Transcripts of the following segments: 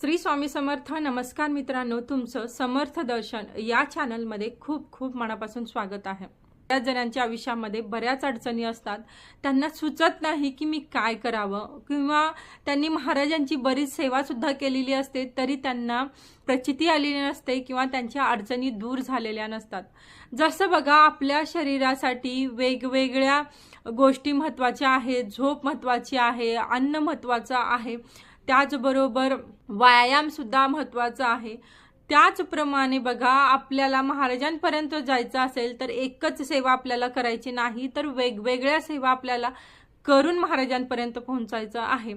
श्री स्वामी समर्थ नमस्कार मित्रांनो तुमचं समर्थ दर्शन या चॅनलमध्ये खूप खूप मनापासून स्वागत आहे. बऱ्याच जणांच्या आयुष्यामध्ये बऱ्याच अडचणी असतात. त्यांना सुचत नाही की मी काय करावं किंवा त्यांनी महाराजांची बरीच सेवासुद्धा केलेली असते तरी त्यांना प्रचिती आलेली नसते किंवा त्यांच्या अडचणी दूर झालेल्या नसतात. जसं बघा आपल्या शरीरासाठी वेगवेगळ्या गोष्टी महत्त्वाच्या आहेत झोप महत्त्वाची आहे अन्न महत्त्वाचं आहे. त्याचबरोबर व्यायाम सुद्धा महत्त्वाचा आहे. त्याचप्रमाणे बघा आपल्याला महाराजांपर्यंत जायचं असेल तर एकच सेवा आपल्याला करायची नाही तर वेगवेगळ्या सेवा आपल्याला करून महाराजांपर्यंत पोहोचायचं आहे.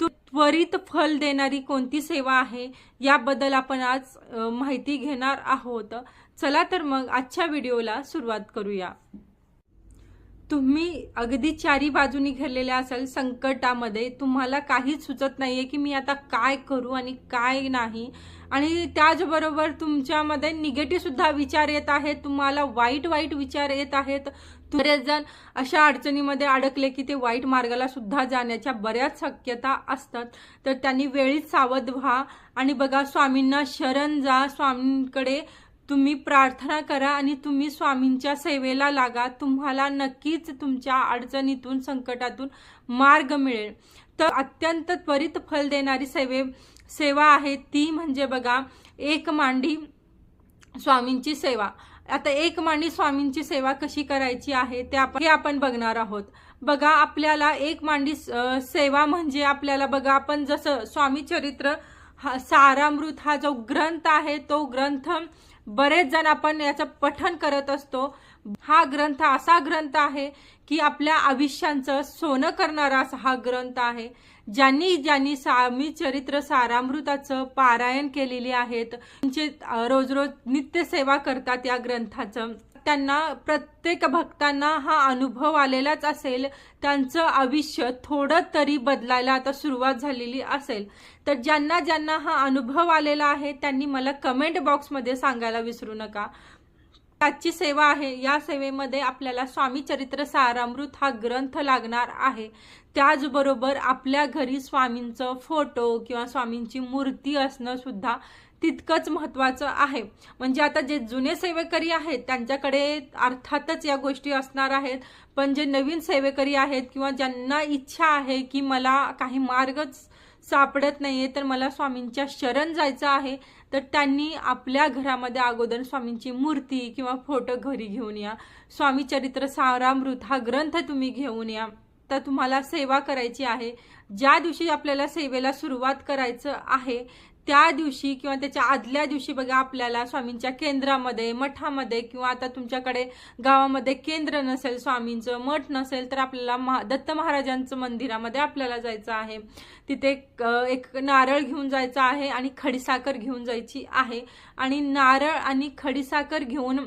तू त्वरित फल देणारी कोणती सेवा आहे याबद्दल आपण आज माहिती घेणार आहोत. चला तर मग आजच्या व्हिडिओला सुरुवात करूया. तुम्ही अगदी चारी बाजूनी घेरलेल्या असाल संकटामध्ये तुम्हाला काहीच सुचत नाही आहे की मी आता काय करू आणि काय नाही. आणि त्याचबरोबर तुमच्यामध्ये निगेटिव्हसुद्धा विचार येत आहेत तुम्हाला वाईट वाईट विचार येत आहेत. बरेच जण अशा अडचणीमध्ये अडकले की ते वाईट मार्गाला सुद्धा जाण्याच्या बऱ्याच शक्यता असतात. तर त्यांनी वेळीच सावध व्हा. आणि बघा स्वामींना शरण जा. स्वामींकडे तुम्ही प्रार्थना करा आणि तुम्ही स्वामींच्या सेवेला लागा. तुम्हाला नक्कीच तुमच्या अडचणीतून संकटातून मार्ग मिळेल. तर अत्यंत त्वरित फल देणारी सेवे सेवा आहे ती म्हणजे बघा एक मांडी स्वामींची सेवा. आता एक मांडी स्वामींची सेवा कशी करायची आहे ते आपण हे आपण बघणार आहोत. बघा आपल्याला एक मांडी सेवा म्हणजे आपल्याला बघा आपण जसं स्वामी चरित्र हा सारामृत हा जो ग्रंथ आहे तो ग्रंथ बरेच जण आपण याचं पठन करत असतो. हा ग्रंथ असा ग्रंथ आहे की आपल्या आयुष्यांचं सोनं करणारा हा ग्रंथ आहे. ज्यांनी ज्यांनी स्वामी चरित्र सारामृताचं पारायण केलेली आहेत त्यांचे रोज रोज नित्यसेवा करतात या ग्रंथाचं. त्यांना प्रत्येक भक्तांना हा अनुभव आलेलाच असेल. त्यांचं आयुष्य थोडं तरी बदलायला आता सुरुवात झालेली असेल. तर ज्यांना ज्यांना हा अनुभव आलेला आहे त्यांनी मला कमेंट बॉक्समध्ये सांगायला विसरू नका. आजची सेवा आहे. या सेवेमध्ये आपल्याला स्वामी चरित्र सारामृत हा ग्रंथ लागणार आहे. त्याचबरोबर आपल्या घरी स्वामींचं फोटो किंवा स्वामींची मूर्ती असणं सुद्धा तितकंच महत्त्वाचं आहे. म्हणजे आता जे जुने सेवेकरी आहेत त्यांच्याकडे अर्थातच या गोष्टी असणार आहेत. पण जे नवीन सेवेकरी आहेत किंवा ज्यांना इच्छा आहे की मला काही मार्गच सापडत नाहीये. तर मला स्वामींच्या शरण जायचं आहे. तर त्यांनी आपल्या घरामध्ये अगोदर स्वामींची मूर्ती किंवा फोटो घरी घेऊन या. स्वामी चरित्र सारामृत हा ग्रंथ तुम्ही घेऊन या. तर तुम्हाला सेवा करायची आहे. ज्या दिवशी आपल्याला सेवेला सुरुवात करायचं आहे त्या दिवशी किंवा त्याच्या आदल्या दिवशी बघा आपल्याला स्वामींच्या केंद्रामध्ये मठामध्ये किंवा आता तुमच्याकडे गावामध्ये केंद्र नसेल स्वामींचं मठ नसेल तर आपल्याला महा दत्त महाराजांचं मंदिरामध्ये आपल्याला जायचं आहे. तिथे एक नारळ घेऊन जायचं आहे आणि खडीसाखर घेऊन जायची आहे. आणि नारळ आणि खडीसाखर घेऊन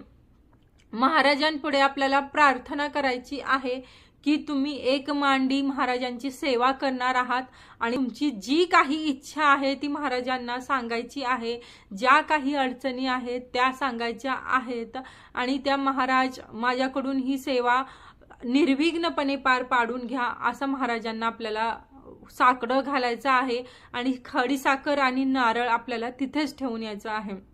महाराजांपुढे आपल्याला प्रार्थना करायची आहे. की तुम्ही एक मांडी महाराजांची सेवा करणार आहात आणि तुमची जी काही इच्छा आहे ती महाराजांना सांगायची आहे ज्या काही अडचणी आहेत त्या सांगायच्या आहेत आणि त्या महाराज माझ्याकडून ही सेवा निर्विघ्नपणे पार पाडून घ्या असं महाराजांना आपल्याला साकडं घालायचं आहे आणि खडीसाखर आणि नारळ आपल्याला तिथेच ठेवून यायचं आहे.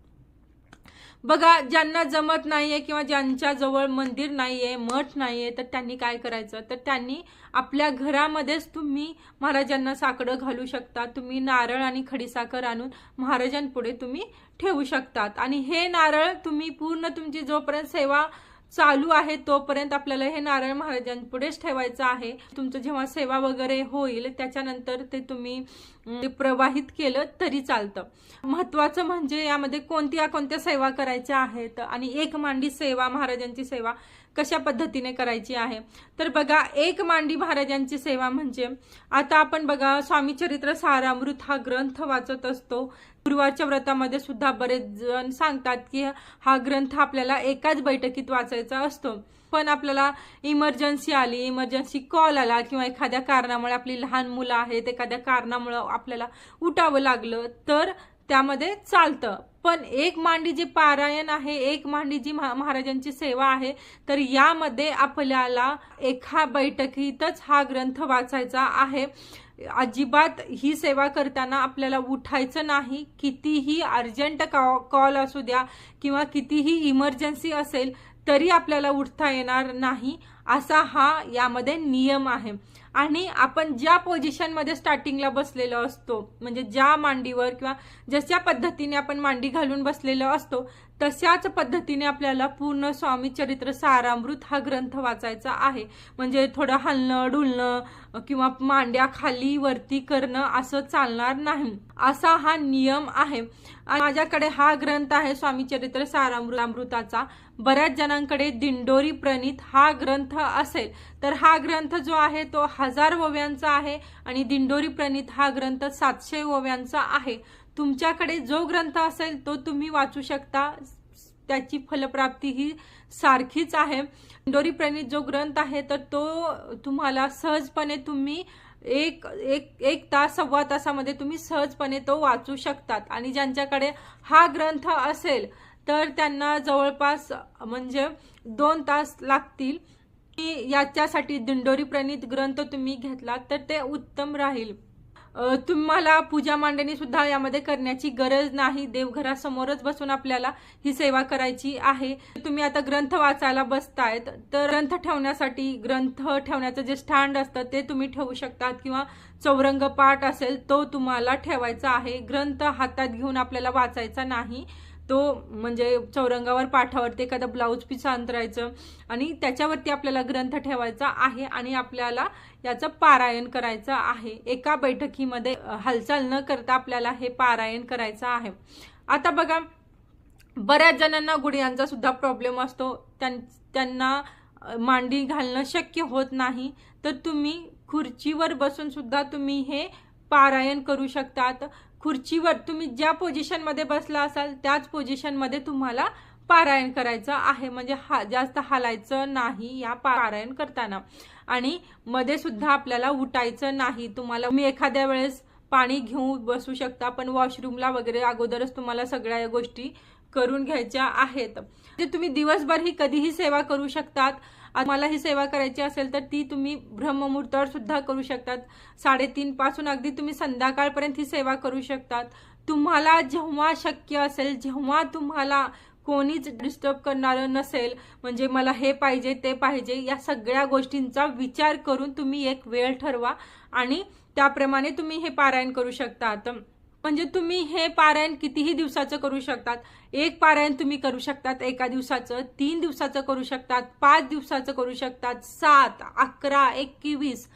बघा ज्यांना जमत नाहीये किंवा ज्यांच्या जवळ मंदिर नाहीये मठ नाहीये तर त्यांनी काय करायचं? तर त्यांनी आपल्या घरामध्येच तुम्ही महाराजांना साकडं घालू शकता. तुम्ही नारळ आणि खडीसाखर आणून महाराजांपुढे तुम्ही ठेवू शकतात. आणि हे नारळ तुम्ही पूर्ण तुमची जोपर्यंत सेवा चालू आहे तोपर्यंत आपल्याला हे नारायण महाराजांपुढेच ठेवायचं आहे. तुमचं जेव्हा सेवा वगैरे होईल त्याच्यानंतर ते तुम्ही ते प्रवाहित केलं तरी चालतं. महत्वाचं म्हणजे यामध्ये कोणत्या कोणत्या सेवा करायच्या आहेत आणि एक मांडी सेवा महाराजांची सेवा कशा पद्धतीने करायची आहे? तर बघा एक मांडी महाराजांची सेवा म्हणजे आता आपण बघा स्वामी चरित्र सारामृत हा ग्रंथ वाचत असतो. गुरुवारच्या व्रतामध्ये सुद्धा बरेच जण सांगतात की हा ग्रंथ आपल्याला एकाच बैठकीत वाचायचा असतो. पण आपल्याला इमर्जन्सी आली इमर्जन्सी कॉल आला किंवा एखाद्या कारणामुळे आपली लहान मुलं आहेत एखाद्या कारणामुळं आपल्याला उठावं लागलं तर त्यामध्ये चालतं. पण एक मांडी जी पारायण आहे एक मांडी जी महा- महाराजांची सेवा आहे तर यामध्ये आपल्याला एका बैठकीतच हा ग्रंथ वाचायचा आहे. अजिबात ही सेवा करताना आपल्याला उठायचं नाही. कितीही अर्जंट कॉल असू द्या किंवा कितीही इमर्जन्सी असेल तरी आपल्याला उठता येणार नाही असा हा यामध्ये नियम आहे. आणि आपण ज्या पोझिशनमध्ये स्टार्टिंगला बसलेलो असतो म्हणजे ज्या मांडीवर किंवा जशा पद्धतीने आपण मांडी घालून बसलेलो असतो तशाच पद्धतीने आपल्याला पूर्ण स्वामी चरित्र सारामृत हा ग्रंथ वाचायचा आहे. म्हणजे थोडं हलणं डुलणं किंवा मांड्या खाली वरती करणं असं चालणार नाही. असा हा नियम आहे. माझ्याकडे हा ग्रंथ आहे स्वामी चरित्र सारामृताचा. बऱ्याच जणांकडे दिंडोरी प्रणित हा ग्रंथ असेल. तर हा ग्रंथ जो आहे तो हजार ओव्यांचा आहे आणि दिंडोरी प्रणित हा ग्रंथ सातशे ओव्यांचा आहे. तुमच्याकडे जो ग्रंथ असेल तो तुम्ही वाचू शकता. त्याची फलप्राप्ती ही सारखीच आहे. दिंडोरी प्रणित जो ग्रंथ आहे तर तो तुम्हाला सहजपणे तुम्ही एक एक एक तास सव्वा तासामध्ये तुम्ही सहजपणे तो वाचू शकतात. आणि ज्यांच्याकडे हा ग्रंथ असेल तर त्यांना जवळपास म्हणजे दोन तास लागतील. याच्यासाठी दिंडोरी प्रणित ग्रंथ तुम्ही घेतला तर ते उत्तम राहील. तुम्हाला पूजा मांडणी सुद्धा यामध्ये करण्याची गरज नाही. देवघरासमोरच बसून आपल्याला ही सेवा करायची आहे. तुम्ही आता ग्रंथ वाचायला बसतायत तर ग्रंथ ठेवण्यासाठी ग्रंथ ठेवण्याचं जे स्टँड असतं ते तुम्ही ठेवू शकतात किंवा चौरंग पाठ असेल तो तुम्हाला ठेवायचा आहे. ग्रंथ हातात घेऊन आपल्याला वाचायचा नाही. तो म्हणजे चौरंगावर पाठावरती एखादा ब्लाऊज पीस अंतरायचं आणि त्याच्यावरती आपल्याला ग्रंथ ठेवायचा आहे आणि आपल्याला याचं पारायण करायचं आहे. एका बैठकीमध्ये हालचाल न करता आपल्याला हे पारायण करायचं आहे. आता बघा बऱ्याच जणांना गुडघ्यांचा सुद्धा प्रॉब्लेम असतो. त्यांना मांडी घालणं शक्य होत नाही. तर तुम्ही खुर्चीवर बसून सुद्धा तुम्ही हे पारायण करू शकतात. खुर्चीवर तुम्ही ज्या पोझिशनमध्ये बसला असाल त्याच पोझिशनमध्ये तुम्हाला पारायण करायचं आहे. म्हणजे हा जास्त हालायचं नाही या पारायण करताना. आणि मध्ये सुद्धा आपल्याला उठायचं नाही. तुम्हाला मी एखाद्या वेळेस पाणी घेऊन बसू शकता पण वॉशरूमला वगैरे अगोदरच तुम्हाला सगळ्या गोष्टी करून घ्यायच्या आहेत. म्हणजे तुम्ही दिवसभर ही कधीही सेवा करू शकतात. मला ही सेवा करायची असेल तर ती तुम्ही ब्रह्ममुहूर्तावर सुद्धा करू शकतात. साडेतीन पासून अगदी तुम्ही संध्याकाळपर्यंत ही सेवा करू शकतात. तुम्हाला जेव्हा शक्य असेल जेव्हा तुम्हाला कोणीच डिस्टर्ब करणारं नसेल म्हणजे मला हे पाहिजे ते पाहिजे या सगळ्या गोष्टींचा विचार करून तुम्ही एक वेळ ठरवा आणि त्याप्रमाणे तुम्ही हे पारायण करू शकतात. म्हणजे तुम्ही हे पारायण कितीही दिवसाचं करू शकतात. एक पारायण तुम्ही करू शकतात एका दिवसाचं तीन दिवसाचं करू शकतात पाच दिवसाचं करू शकतात सात अकरा एकवीस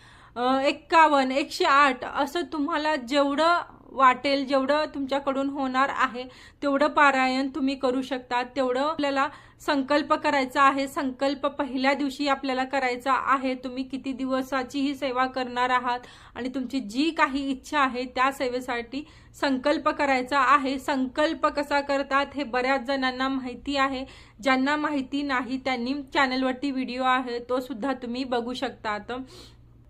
एक्कावन्न एकशे आठ असं तुम्हाला जेवढं वाटेल जेवढं तुमच्याकडून होणार आहे तेवढं पारायण तुम्ही करू शकता. तेवढं आपल्याला संकल्प करायचा आहे. संकल्प पहिल्या दिवशी आपल्याला करायचा आहे. तुम्ही किती दिवसाची ही सेवा करणार आहात आणि तुमची जी काही इच्छा आहे त्या सेवेसाठी संकल्प करायचा आहे. संकल्प कसा करतात हे बऱ्याच जणांना माहिती आहे. ज्यांना माहिती नाही त्यांनी चॅनलवरती व्हिडिओ आहे तो सुद्धा तुम्ही बघू शकतात.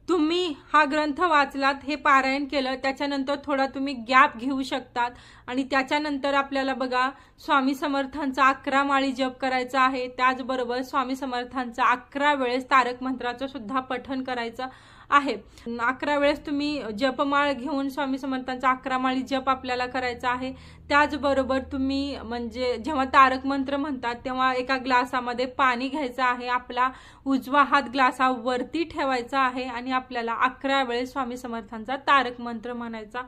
तुम्ही हा ग्रंथ वाचलात हे पारायण केलं त्याच्यानंतर थोडा तुम्ही गॅप घेऊ शकतात. आणि त्याच्यानंतर आपल्याला बघा स्वामी समर्थांचा अकरा माळी जप करायचा आहे. त्याचबरोबर स्वामी समर्थांचा अकरा वेळेस तारक मंत्राचं सुद्धा पठण करायचं. आहे. अकरा वेळेस तुम्ही जपमाळ घेऊन स्वामी समर्थांचा अकरा माळी जप आपल्याला करायचा आहे. त्याचबरोबर तुम्ही म्हणजे जेव्हा तारक मंत्र म्हणतात तेव्हा एका ग्लासामध्ये पाणी घ्यायचं आहे. आपला उजवा हात ग्लासावरती ठेवायचा आहे आणि आपल्याला अकरा वेळेस स्वामी समर्थांचा तारक मंत्र म्हणायचा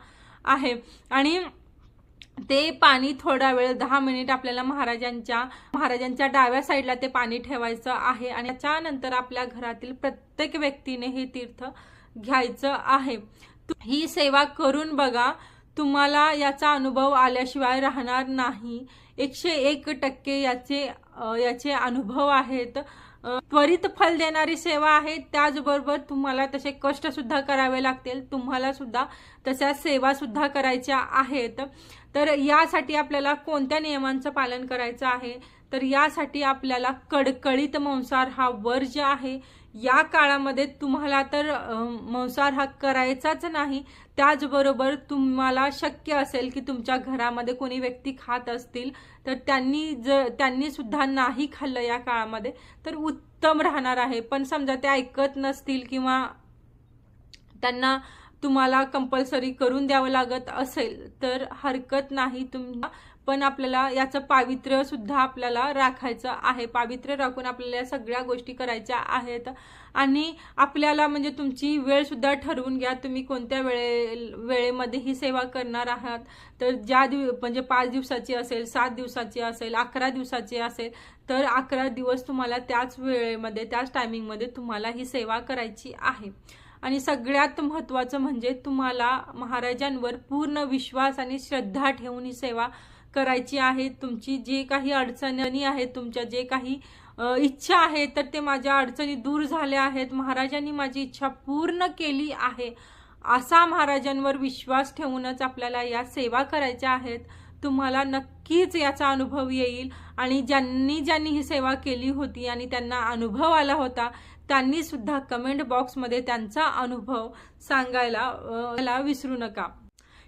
आहे. आणि ते पाणी थोडा वेळ दहा मिनिट आपल्याला महाराजांच्या महाराजांच्या डाव्या साईडला ते पाणी ठेवायचं आहे आणि त्यानंतर आपल्या घरातील प्रत्येक व्यक्तीने हे तीर्थ घ्यायचं आहे. ही सेवा करून बघा तुम्हाला याचा अनुभव आल्याशिवाय राहणार नाही. एकशे एक टक्के याचे याचे अनुभव आहेत. त्वरित फल देणारी सेवा आहे त्याचबरोबर तुम्हाला तसे कष्टसुद्धा करावे लागतील. तुम्हाला सुद्धा तशा सेवा सुद्धा करायच्या आहेत. तर यासाठी आपल्याला कोणत्या नियमांचं पालन करायचं आहे? तर यासाठी आपल्याला कडकडीत मांसाहार हा वर्ज आहे या काळामध्ये तुम्हाला तर मांसाहार हा करायचाच नाही. त्याचबरोबर तुम्हाला शक्य असेल की तुमच्या घरामध्ये कोणी व्यक्ती खात असतील तर त्यांनी जर त्यांनी सुद्धा नाही खाल्लं या काळामध्ये तर उत्तम राहणार आहे. पण समजा ते ऐकत नसतील किंवा त्यांना तुम्हाला कंपल्सरी करून द्यावं लागत असेल तर हरकत नाही तुम्हाला पण आपल्याला याचं पावित्र्य सुद्धा आपल्याला राखायचं आहे. पावित्र्य राखून आपल्याला या सगळ्या गोष्टी करायच्या आहेत. आणि आपल्याला म्हणजे तुमची वेळसुद्धा ठरवून घ्या. तुम्ही कोणत्या वेळे वेळेमध्ये ही सेवा करणार आहात. तर ज्या दिव म्हणजे पाच दिवसाची असेल सात दिवसाची असेल अकरा दिवसाची असेल तर अकरा दिवस तुम्हाला त्याच वेळेमध्ये त्याच टायमिंगमध्ये तुम्हाला ही सेवा करायची आहे. आणि सगळ्यात महत्त्वाचं म्हणजे तुम्हाला महाराजांवर पूर्ण विश्वास आणि श्रद्धा ठेवून ही सेवा करायची आहे. तुमची जे काही अडचणी आहेत तुमच्या जे काही इच्छा आहे तर ते माझ्या अडचणी दूर झाल्या आहेत. महाराजांनी माझी इच्छा पूर्ण केली आहे. असा महाराजांवर विश्वास ठेवूनच आपल्याला या सेवा करायच्या आहेत. तुम्हाला नक्कीच याचा अनुभव येईल. आणि ज्यांनी ज्यांनी ही सेवा केली होती आणि त्यांना अनुभव आला होता त्यांनी सुद्धा कमेंट बॉक्समध्ये त्यांचा अनुभव सांगायला विसरू नका.